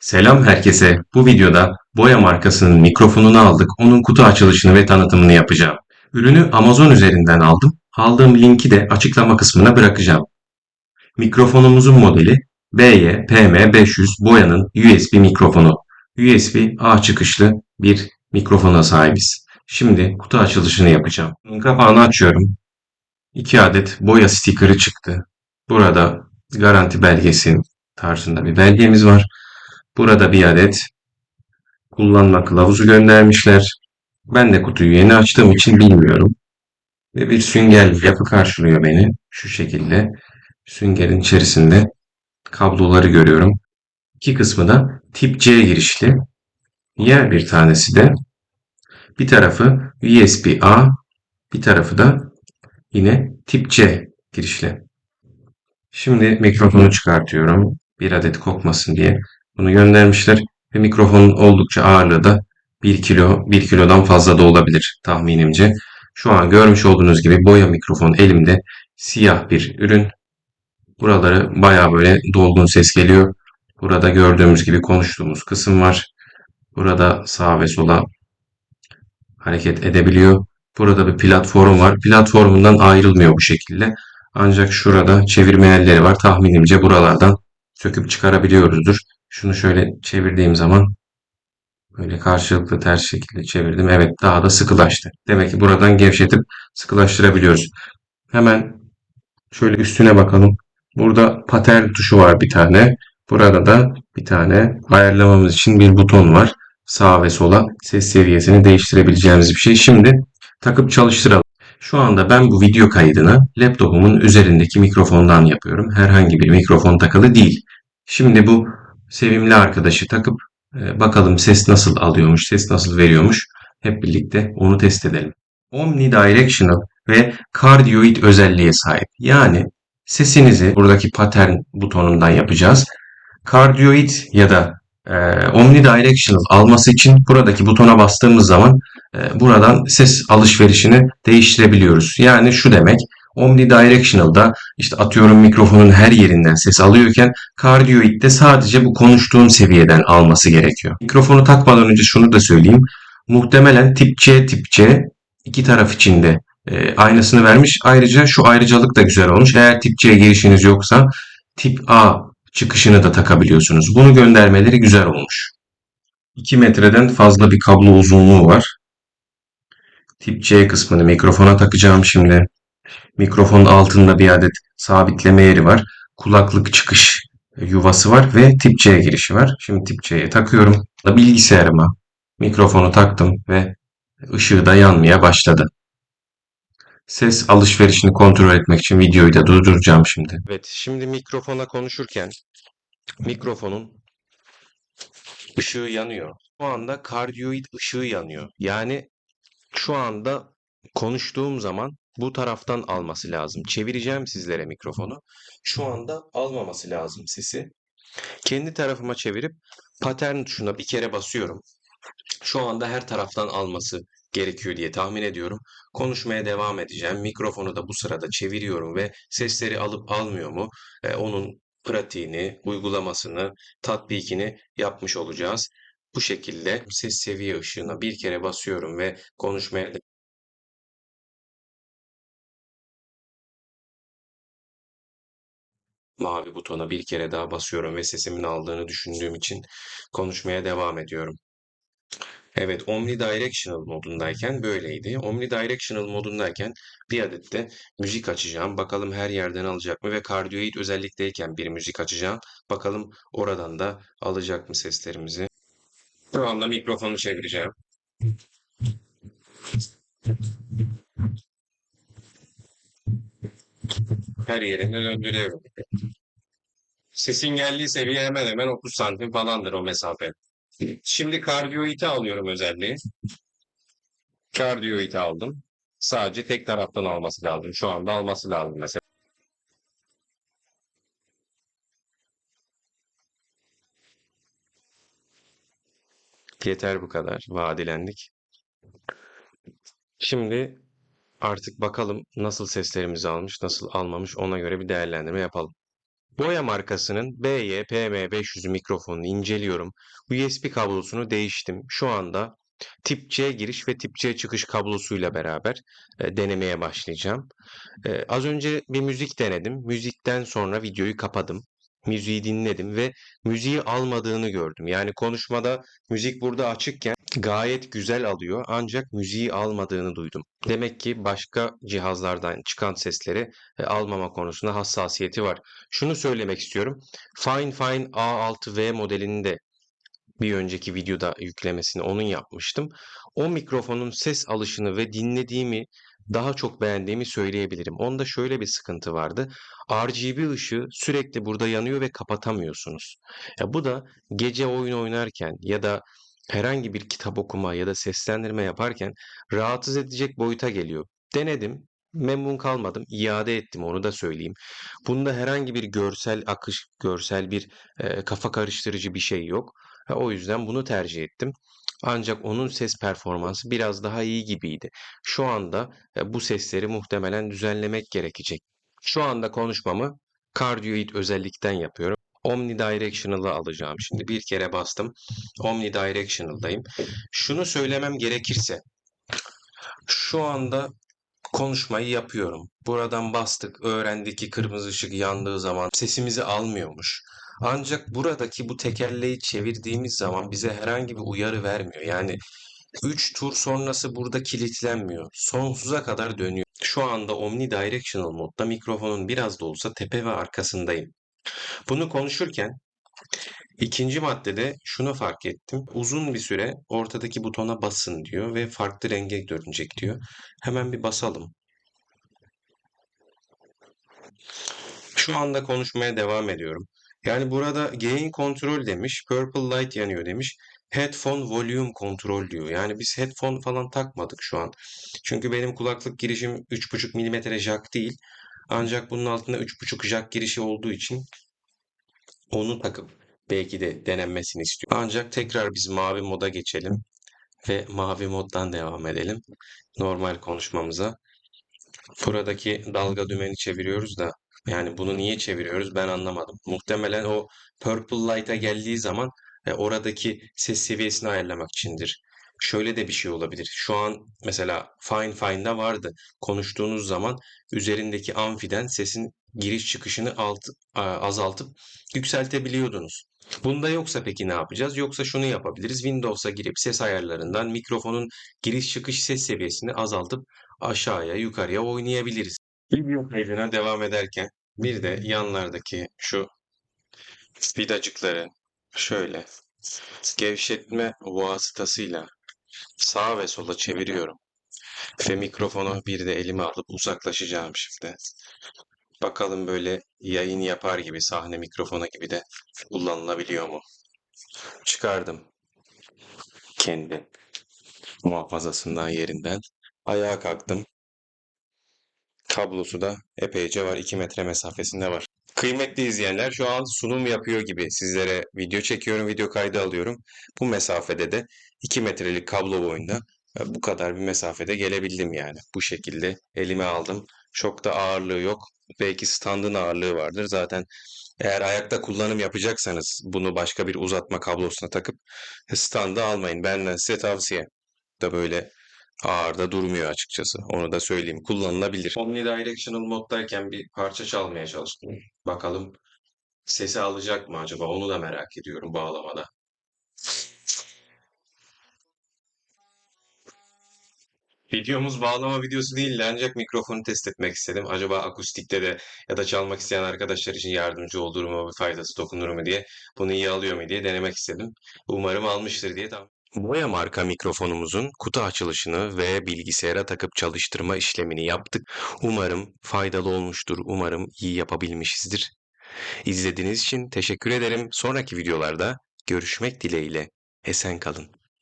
Selam herkese. Bu videoda Boya markasının mikrofonunu aldık. Onun kutu açılışını ve tanıtımını yapacağım. Ürünü Amazon üzerinden aldım. Aldığım linki de açıklama kısmına bırakacağım. Mikrofonumuzun modeli BY-PM500 Boya'nın USB mikrofonu. USB-A çıkışlı bir mikrofona sahibiz. Şimdi kutu açılışını yapacağım. Kapağını açıyorum. 2 adet boya stikeri çıktı. Burada garanti belgesi tarzında bir belgemiz var. Burada bir adet kullanma kılavuzu göndermişler. Ben de kutuyu yeni açtığım için bilmiyorum. Ve bir sünger yapı karşılıyor beni. Şu şekilde süngerin içerisinde kabloları görüyorum. İki kısmı da tip C girişli. Diğer bir tanesi de bir tarafı USB-A, bir tarafı da yine tip C girişli. Şimdi mikrofonu çıkartıyorum. Bir adet kokmasın diye. Bunu göndermişler ve mikrofonun oldukça ağırlığı da 1 kilo, 1 kilodan fazla da olabilir tahminimce. Şu an görmüş olduğunuz gibi boya mikrofon elimde siyah bir ürün. Buraları baya böyle dolgun ses geliyor. Burada gördüğümüz gibi konuştuğumuz kısım var. Burada sağa ve sola hareket edebiliyor. Burada bir platform var. Platformundan ayrılmıyor bu şekilde. Ancak şurada çevirme yerleri var. Tahminimce buralardan söküp çıkarabiliyoruzdur. Şunu şöyle çevirdiğim zaman böyle karşılıklı ters şekilde çevirdim. Evet daha da sıkılaştı. Demek ki buradan gevşetip sıkılaştırabiliyoruz. Hemen şöyle üstüne bakalım. Burada patern tuşu var bir tane. Burada da bir tane ayarlamamız için bir buton var. Sağa ve sola ses seviyesini değiştirebileceğimiz bir şey. Şimdi takıp çalıştıralım. Şu anda ben bu video kaydını laptopumun üzerindeki mikrofondan yapıyorum. Herhangi bir mikrofon takılı değil. Şimdi bu sevimli arkadaşı takıp e, bakalım ses nasıl alıyormuş, ses nasıl veriyormuş. Hep birlikte onu test edelim. Omnidirectional ve cardioid özelliğe sahip. Yani sesinizi buradaki pattern butonundan yapacağız. Cardioid ya da e, omnidirectional alması için buradaki butona bastığımız zaman e, buradan ses alışverişini değiştirebiliyoruz. Yani şu demek Omnidirectional'da işte atıyorum mikrofonun her yerinden ses alıyorken Cardioid'de sadece bu konuştuğum seviyeden alması gerekiyor. Mikrofonu takmadan önce şunu da söyleyeyim. Muhtemelen tip C tip C iki taraf içinde e, aynısını vermiş. Ayrıca şu ayrıcalık da güzel olmuş. Eğer tip C girişiniz yoksa tip A çıkışını da takabiliyorsunuz. Bunu göndermeleri güzel olmuş. 2 metreden fazla bir kablo uzunluğu var. Tip C kısmını mikrofona takacağım şimdi. Mikrofonun altında bir adet sabitleme yeri var. Kulaklık çıkış yuvası var ve tip C girişi var. Şimdi tip C'ye takıyorum. Bilgisayarıma mikrofonu taktım ve ışığı da yanmaya başladı. Ses alışverişini kontrol etmek için videoyu da durduracağım şimdi. Evet, şimdi mikrofona konuşurken mikrofonun ışığı yanıyor. Şu anda kardioid ışığı yanıyor. Yani şu anda konuştuğum zaman bu taraftan alması lazım. Çevireceğim sizlere mikrofonu. Şu anda almaması lazım sesi. Kendi tarafıma çevirip pattern tuşuna bir kere basıyorum. Şu anda her taraftan alması gerekiyor diye tahmin ediyorum. Konuşmaya devam edeceğim. Mikrofonu da bu sırada çeviriyorum ve sesleri alıp almıyor mu? E, onun pratiğini, uygulamasını, tatbikini yapmış olacağız. Bu şekilde ses seviye ışığına bir kere basıyorum ve konuşmaya mavi butona bir kere daha basıyorum ve sesimin aldığını düşündüğüm için konuşmaya devam ediyorum. Evet, omnidirectional modundayken böyleydi. Omnidirectional modundayken bir adet de müzik açacağım. Bakalım her yerden alacak mı ve kardioid özellikteyken bir müzik açacağım. Bakalım oradan da alacak mı seslerimizi. Şu anda mikrofonu çevireceğim. Her yerine döndürüyorum. Sesin geldiği seviye hemen hemen 30 santim falandır o mesafe. Şimdi kardiyoidi alıyorum özelliği. Kardiyoidi aldım. Sadece tek taraftan alması lazım. Şu anda alması lazım mesela. Yeter bu kadar. Vadilendik. Şimdi artık bakalım nasıl seslerimizi almış, nasıl almamış ona göre bir değerlendirme yapalım. Boya markasının BY-PM500 mikrofonunu inceliyorum. USB kablosunu değiştim. Şu anda tip C giriş ve tip C çıkış kablosuyla beraber e, denemeye başlayacağım. E, az önce bir müzik denedim. Müzikten sonra videoyu kapadım. Müziği dinledim ve müziği almadığını gördüm. Yani konuşmada müzik burada açıkken gayet güzel alıyor ancak müziği almadığını duydum. Demek ki başka cihazlardan çıkan sesleri e, almama konusunda hassasiyeti var. Şunu söylemek istiyorum. Fine Fine A6V modelini de bir önceki videoda yüklemesini onun yapmıştım. O mikrofonun ses alışını ve dinlediğimi daha çok beğendiğimi söyleyebilirim. Onda şöyle bir sıkıntı vardı. RGB ışığı sürekli burada yanıyor ve kapatamıyorsunuz. Ya bu da gece oyun oynarken ya da herhangi bir kitap okuma ya da seslendirme yaparken rahatsız edecek boyuta geliyor. Denedim, memnun kalmadım, iade ettim onu da söyleyeyim. Bunda herhangi bir görsel akış, görsel bir e, kafa karıştırıcı bir şey yok. Ha, O yüzden bunu tercih ettim. Ancak onun ses performansı biraz daha iyi gibiydi. Şu anda e, bu sesleri muhtemelen düzenlemek gerekecek. Şu anda konuşmamı cardioid özellikten yapıyorum. Omnidirectional'ı alacağım şimdi. Bir kere bastım. Omnidirectional'dayım. Şunu söylemem gerekirse şu anda konuşmayı yapıyorum. Buradan bastık, öğrendik ki kırmızı ışık yandığı zaman sesimizi almıyormuş. Ancak buradaki bu tekerleği çevirdiğimiz zaman bize herhangi bir uyarı vermiyor. Yani 3 tur sonrası burada kilitlenmiyor. Sonsuza kadar dönüyor. Şu anda omnidirectional modda mikrofonun biraz da olsa tepe ve arkasındayım. Bunu konuşurken ikinci maddede şunu fark ettim. Uzun bir süre ortadaki butona basın diyor ve farklı renge dönecek diyor. Hemen bir basalım. Şu anda konuşmaya devam ediyorum. Yani burada gain kontrol demiş, purple light yanıyor demiş. Headphone volume kontrol diyor. Yani biz headphone falan takmadık şu an. Çünkü benim kulaklık girişim 3.5 mm jack değil. Ancak bunun altında 3.5 jack girişi olduğu için onu takıp belki de denenmesini istiyor. Ancak tekrar biz mavi moda geçelim ve mavi moddan devam edelim. Normal konuşmamıza. Buradaki dalga dümeni çeviriyoruz da yani bunu niye çeviriyoruz ben anlamadım. Muhtemelen o Purple Light'a geldiği zaman e, oradaki ses seviyesini ayarlamak içindir. Şöyle de bir şey olabilir. Şu an mesela Fine Fine'da vardı. Konuştuğunuz zaman üzerindeki amfiden sesin giriş çıkışını alt, azaltıp yükseltebiliyordunuz. Bunda yoksa peki ne yapacağız? Yoksa şunu yapabiliriz. Windows'a girip ses ayarlarından mikrofonun giriş çıkış ses seviyesini azaltıp aşağıya yukarıya oynayabiliriz. Video kaydına devam ederken bir de yanlardaki şu vidacıkları şöyle gevşetme vasıtasıyla sağa ve sola çeviriyorum. Ve mikrofonu bir de elime alıp uzaklaşacağım şimdi. Bakalım böyle yayın yapar gibi sahne mikrofonu gibi de kullanılabiliyor mu? Çıkardım kendi muhafazasından yerinden. Ayağa kalktım. Kablosu da epeyce var. 2 metre mesafesinde var. Kıymetli izleyenler şu an sunum yapıyor gibi sizlere video çekiyorum, video kaydı alıyorum. Bu mesafede de 2 metrelik kablo boyunda e, bu kadar bir mesafede gelebildim yani. Bu şekilde elime aldım. Çok da ağırlığı yok. Belki standın ağırlığı vardır. Zaten eğer ayakta kullanım yapacaksanız bunu başka bir uzatma kablosuna takıp standı almayın. Benden size tavsiye. Da böyle ağır da durmuyor açıkçası. Onu da söyleyeyim. Kullanılabilir. Omnidirectional moddayken bir parça çalmaya çalıştım. Bakalım sesi alacak mı acaba? Onu da merak ediyorum bağlamada. Videomuz bağlama videosu değildi ancak mikrofonu test etmek istedim. Acaba akustikte de ya da çalmak isteyen arkadaşlar için yardımcı olur mu, bir faydası dokunur mu diye, bunu iyi alıyor mu diye denemek istedim. Umarım almıştır diye tahmin Boya marka mikrofonumuzun kutu açılışını ve bilgisayara takıp çalıştırma işlemini yaptık. Umarım faydalı olmuştur. Umarım iyi yapabilmişizdir. İzlediğiniz için teşekkür ederim. Sonraki videolarda görüşmek dileğiyle. Esen kalın.